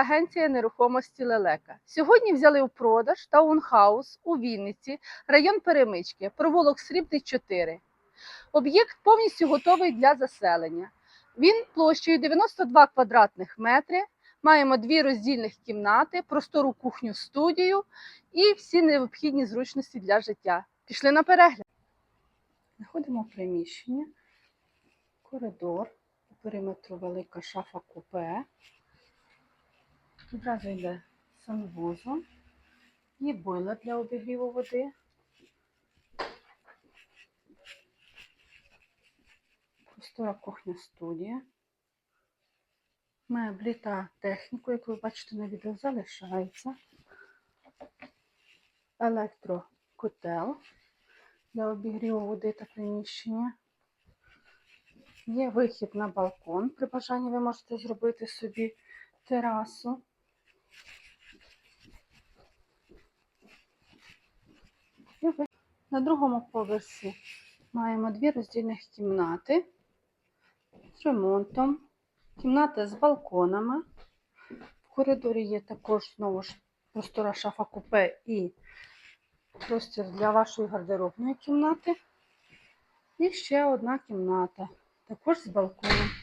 агенція нерухомості Лелека. Сьогодні взяли в продаж таунхаус у Вінниці, район Перемички, провулок Срібний 4. Об'єкт повністю готовий для заселення. Він площею 92 квадратних метри. Маємо дві роздільних кімнати, простору кухню, студію і всі необхідні зручності для життя. Пішли на перегляд. Знаходимо приміщення, коридор, по периметру велика шафа купе. Одразу йде санвузол, є бойлер для обігріву води. Простора кухня студія. Меблі та техніку, як ви бачите на відео, залишається. Електрокотел для обігріву води та приміщення. Є вихід на балкон. При бажанні ви можете зробити собі терасу. На другому поверсі маємо дві роздільних кімнати з ремонтом, кімната з балконами. В коридорі є також знову ж простора шафа купе і простір для вашої гардеробної кімнати. І ще одна кімната, також з балконом.